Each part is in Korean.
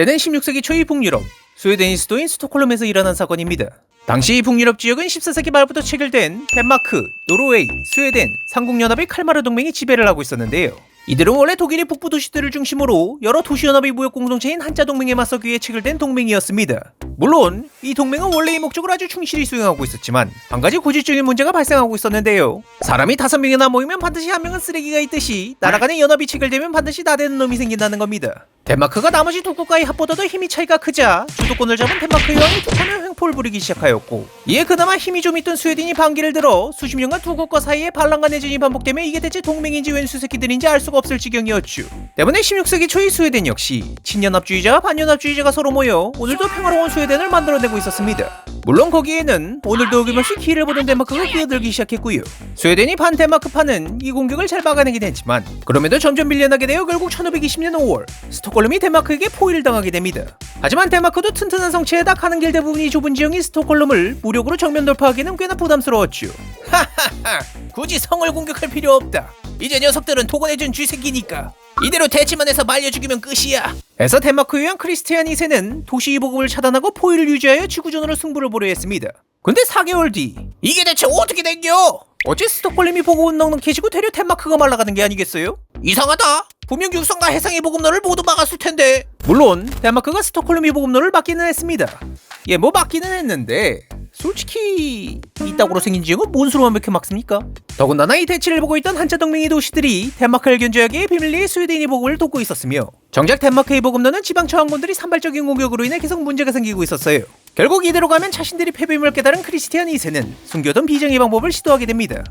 때는 16세기 초의 북유럽, 스웨덴의 수도인 스톡홀름에서 일어난 사건입니다. 당시 북유럽 지역은 14세기 말부터 체결된 덴마크, 노르웨이, 스웨덴, 삼국연합의 칼마르 동맹이 지배를 하고 있었는데요. 이들은 원래 독일의 북부 도시들을 중심으로 여러 도시연합의 무역 공동체인 한자 동맹에 맞서기 위해 체결된 동맹이었습니다. 물론 이 동맹은 원래의 목적을 아주 충실히 수행하고 있었지만 한 가지 고질적인 문제가 발생하고 있었는데요. 사람이 다섯 명이나 모이면 반드시 한 명은 쓰레기가 있듯이 나라 간의 연합이 체결되면 반드시 나대는 놈이 생긴다는 겁니다. 덴마크가 나머지 두 국가의 합보다도 힘이 차이가 크자 주도권을 잡은 덴마크 여왕이 북한을 횡포를 부리기 시작하였고 이에 그나마 힘이 좀 있던 스웨덴이 반기를 들어 수십 년간 두 국가 사이에 반란과 내전이 반복되며 이게 대체 동맹인지 웬 수새끼들인지 알 수가 없을 지경이었죠. 때문에 16세기 초의 스웨덴 역시 친연합주의자와 반연합주의자가 서로 모여 오늘도 평화로운 스웨덴을 만들어내고 있었습니다. 물론 거기에는 오늘도 어김없이 기회를 보던 덴마크가 끼어들기 시작했고요. 스웨덴이 반 덴마크파는 이 공격을 잘 막아내긴 했지만 그럼에도 점점 밀려나게 되어 결국 1520년 5월 스톡홀름이 덴마크에게 포위를 당하게 됩니다. 하지만 덴마크도 튼튼한 성체에다 가는 길 대부분이 좁은 지형인 스톡홀름을 무력으로 정면 돌파하기는 꽤나 부담스러웠죠. 하하하 굳이 성을 공격할 필요 없다. 이제 녀석들은 토건해준 쥐새끼니까 이대로 대치만 해서 말려 죽이면 끝이야. 해서 덴마크 유양 크리스티안 2세는 도시 이복음을 차단하고 포위를 유지하여 지구전으로 승부를 보려 했습니다. 근데 4개월 뒤 이게 대체 어떻게 된겨? 어째 스톡홀름이 보급은 넉넉해지고 되려 덴마크가 말라가는 게 아니겠어요? 이상하다. 분명 육성과 해상의 보급로를 모두 막았을 텐데. 물론 덴마크가 스톡홀름이 보급로를 막기는 했습니다. 예, 뭐 막기는 했는데 솔직히 이따구로 생긴 지역은 뭔 수로 완벽히 막습니까? 더군다나 이 대치를 보고 있던 한자 동맹의 도시들이 덴마크를 견제하기 위해 비밀리에 스웨덴의 보급을 돕고 있었으며 정작 덴마크의 보급로는 지방 저항군들이 산발적인 공격으로 인해 계속 문제가 생기고 있었어요. 결국 이대로 가면 자신들이 패배임을 깨달은 크리스티안 2세는 숨겨둔 비정의 방법을 시도하게 됩니다.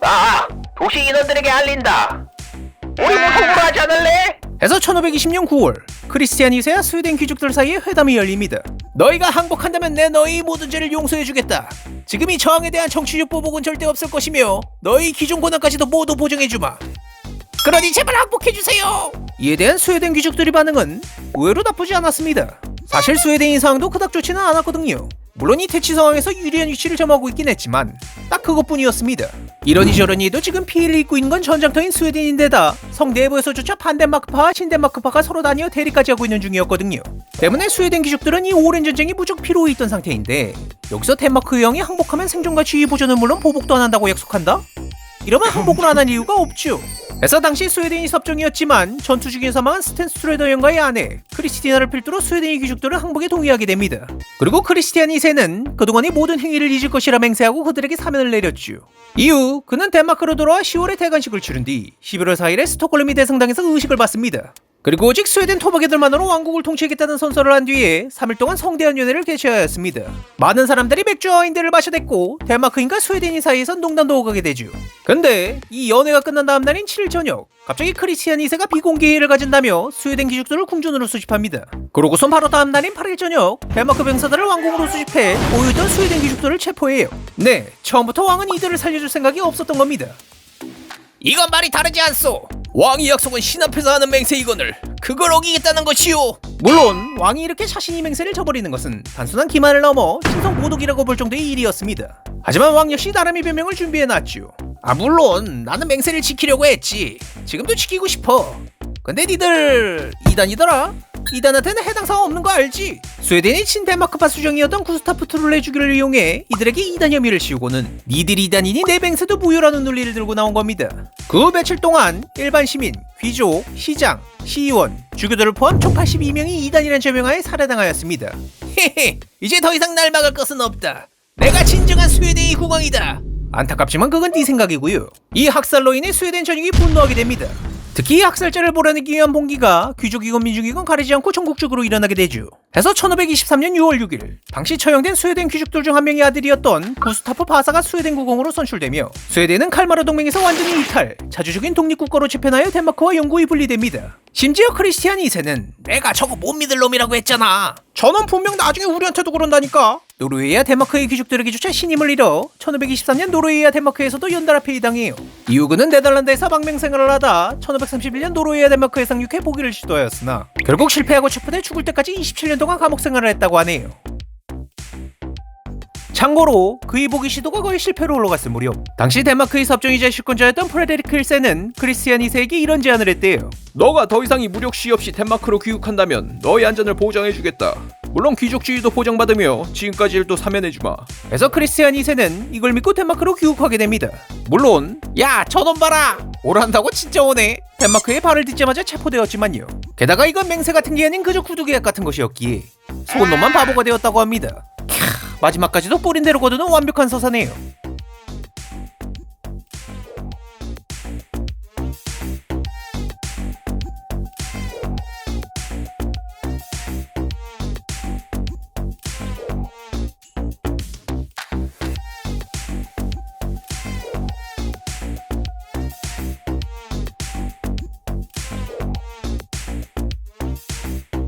아, 도시 인원들에게 알린다. 우리 무속으로 하지 않을래? 해서 1520년 9월 크리스티안 2세와 스웨덴 귀족들 사이에 회담이 열립니다. 너희가 항복한다면 내 너희 모든 죄를 용서해주겠다. 지금 이 저항에 대한 정치적 보복은 절대 없을 것이며 너희 기존 권한까지도 모두 보정해주마. 그러니 제발 항복해주세요. 이에 대한 스웨덴 귀족들의 반응은 의외로 나쁘지 않았습니다. 사실 스웨덴의 상황도 그닥 좋지는 않았거든요. 물론 이 대치 상황에서 유리한 위치를 점하고 있긴 했지만 딱 그것뿐이었습니다. 이러니 저러니 해도 지금 피해를 입고 있는 건 전장터인 스웨덴인데다 성 내부에서조차 반덴마크파와 신덴마크파가 서로 다니어 대립까지 하고 있는 중이었거든요. 때문에 스웨덴 귀족들은 이 오랜 전쟁이 무척 피로해 있던 상태인데 여기서 덴마크 의왕이 항복하면 생존과 지위 보존은 물론 보복도 안 한다고 약속한다? 이러면 항복을 안할 이유가 없죠. 그래서 당시 스웨덴이 섭정이었지만 전투 중에 사망한 스탠 스트레더 형과의 아내 크리스티나를 필두로 스웨덴의 귀족들은 항복에 동의하게 됩니다. 그리고 크리스티안 2세는 그동안의 모든 행위를 잊을 것이라 맹세하고 그들에게 사면을 내렸죠. 이후 그는 덴마크로 돌아와 10월에 대관식을 치른 뒤 11월 4일에 스톡홀름이 대성당에서 의식을 받습니다. 그리고 오직 스웨덴 토박이들만으로 왕국을 통치하겠다는 선서를 한 뒤에 3일 동안 성대한 연회를 개최하였습니다. 많은 사람들이 맥주와 와인들을 마셔댔고 덴마크인과 스웨덴인 사이에선 농담도 오가게 되죠. 근데 이 연회가 끝난 다음 날인 7일 저녁 갑자기 크리스티안 2세가 비공개 회의를 가진다며 스웨덴 귀족들을 궁전으로 수집합니다. 그러고선 바로 다음 날인 8일 저녁 덴마크 병사들을 왕궁으로 수집해 보유던 스웨덴 귀족들을 체포해요. 네, 처음부터 왕은 이들을 살려줄 생각이 없었던 겁니다. 이건 말이 다르지 않소. 왕이 약속은 신 앞에서 하는 맹세이거늘 그걸 어기겠다는 것이오. 물론 왕이 이렇게 자신이 맹세를 저버리는 것은 단순한 기만을 넘어 신성 모독이라고 볼 정도의 일이었습니다. 하지만 왕 역시 나름의 변명을 준비해놨죠. 아 물론 나는 맹세를 지키려고 했지. 지금도 지키고 싶어. 근데 니들 이단이더라? 이단한테는 해당 사항 없는 거 알지? 스웨덴의 친덴마크파 수정이었던 구스타프 트룰레 주기를 이용해 이들에게 이단 혐의를 씌우고는 니들이 이단이니 내 맹세도 무효라는 논리를 들고 나온 겁니다. 그 후 며칠 동안 일반 시민, 귀족, 시장, 시의원, 주교들을 포함 총 82명이 이단이라는 죄명하에 살해당하였습니다. 헤헤, 이제 더 이상 날 막을 것은 없다. 내가 진정한 스웨덴의 국왕이다. 안타깝지만 그건 네 생각이고요. 이 학살로 인해 스웨덴 전역이 분노하게 됩니다. 특히 이 학살자를 몰아내기 위한 봉기가 귀족이건 민중이건 가리지 않고 전국적으로 일어나게 되죠. 해서 1523년 6월 6일 당시 처형된 스웨덴 귀족들 중 한 명의 아들이었던 구스타프 바사가 스웨덴 국왕으로 선출되며 스웨덴은 칼마르 동맹에서 완전히 이탈, 자주적인 독립국가로 재편하여 덴마크와 영구히 분리됩니다. 심지어 크리스티안 2세는 내가 저거 못 믿을 놈이라고 했잖아. 저놈 분명 나중에 우리한테도 그런다니까. 노르웨이와 덴마크의 귀족들에게조차 신임을 잃어 1523년 노르웨이와 덴마크에서도 연달아 폐위당해요. 이후 그는 네덜란드에서 망명 생활을 하다 1531년 노르웨이와 덴마크에 상륙해 포기를 시도하였으나 결국 실패하고 체포돼 죽을 때까지 27년 동안 감옥 생활을 했다고 하네요. 참고로 그의 복위 시도가 거의 실패로 올라갔을 무렵 당시 덴마크의 섭정이자 실권자였던 프레데리크 1세는 크리스티안 2세에게 이런 제안을 했대요 너가 더 이상 이 무력 시위 없이 덴마크로 귀국한다면 너의 안전을 보장해주겠다 물론 귀족주의도 보장받으며 지금까지 일도 사면해주마. 그래서 크리스티안 2세는 이걸 믿고 덴마크로 귀국하게 됩니다. 물론 야 저놈 봐라! 오란다고 진짜 오네! 덴마크에 발을 딛자마자 체포되었지만요. 게다가 이건 맹세 같은 게 아닌 그저 구두 계약 같은 것이었기에 손놈만 바보가 되었다고 합니다. 캬, 마지막까지도 뿌린 대로 거두는 완벽한 서사네요